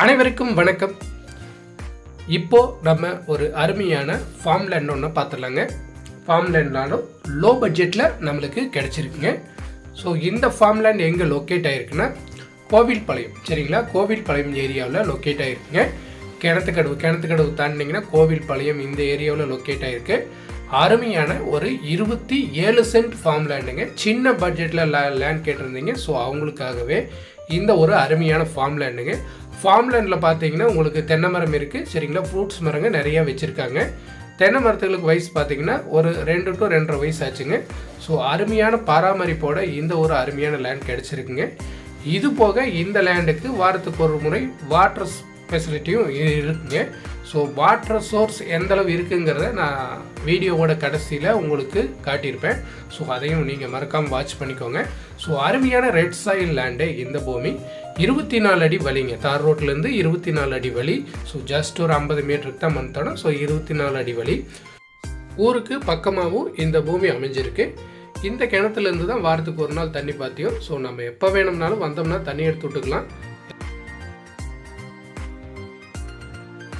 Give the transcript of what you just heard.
அனைவருக்கும் வணக்கம். இப்போ நம்ம ஒரு அருமையான ஃபார்ம் லேண்ட் ஒன்று பார்த்துடலாங்க ஃபார்ம் லேண்ட்னாலும் லோ பட்ஜெட்டில் நம்மளுக்கு கிடச்சிருக்குங்க. ஸோ இந்த ஃபார்ம் லேண்ட் எங்கே லொக்கேட் ஆகிருக்குன்னா கோவில்பாளையம். சரிங்களா? கோவில்பாளையம் ஏரியாவில் லொக்கேட் ஆகிருக்குங்க கிணத்துக்கடவு கிணத்துக்கடவு தாண்டினீங்கன்னா கோவில்பாளையம் இந்த ஏரியாவில் லொக்கேட் ஆகிருக்கு அருமையான ஒரு இருபத்தி ஏழு சென்ட் ஃபார்ம் லேண்டுங்க சின்ன பட்ஜெட்டில் லே லேண்ட் கேட்டிருந்தீங்க. ஸோ அவங்களுக்காகவே இந்த ஒரு அருமையான ஃபார்ம் லேண்டுங்க ஃபார்ம் லேண்டில் பார்த்தீங்கன்னா உங்களுக்கு தென்னை மரம் இருக்குது சரிங்களா? ஃப்ரூட்ஸ் மரங்க நிறையா வச்சுருக்காங்க. தென்னை மரத்துகளுக்கு வயசு பார்த்தீங்கன்னா ஒரு ரெண்டு டு ரெண்டரை வயசு ஆச்சுங்க. ஸோ அருமையான பராமரிப்போட இந்த ஒரு அருமையான லேண்ட் கிடச்சிருக்குங்க. இது போக இந்த லேண்டுக்கு வாரத்துக்கு ஒரு முறை வாட்டர் ஃபெசிலிட்டியும் இருக்குங்க. ஸோ வாட்டர் சோர்ஸ் எந்தளவு இருக்குங்கிறத நான் வீடியோவோட கடைசியில் உங்களுக்கு காட்டியிருப்பேன். ஸோ அதையும் நீங்கள் மறக்காமல் வாட்ச் பண்ணிக்கோங்க. ஸோ அருமையான ரெட் சாயில் லேண்டு இந்த பூமி இருபத்தி நாலு அடி வலிங்க தார் ரோட்லேருந்து இருபத்தி நாலு அடி வலி ஸோ ஜஸ்ட் ஒரு ஐம்பது மீட்டருக்கு தான் மந்தோடம் ஸோ இருபத்தி நாலு அடி வலி ஊருக்கு பக்கமாகவும் இந்த பூமி அமைஞ்சிருக்கு. இந்த கிணத்துலேருந்து தான் வாரத்துக்கு ஒரு நாள் தண்ணி பாத்தியும். ஸோ நம்ம எப்போ வேணும்னாலும் வந்தோம்னா தண்ணி எடுத்து விட்டுக்கலாம்.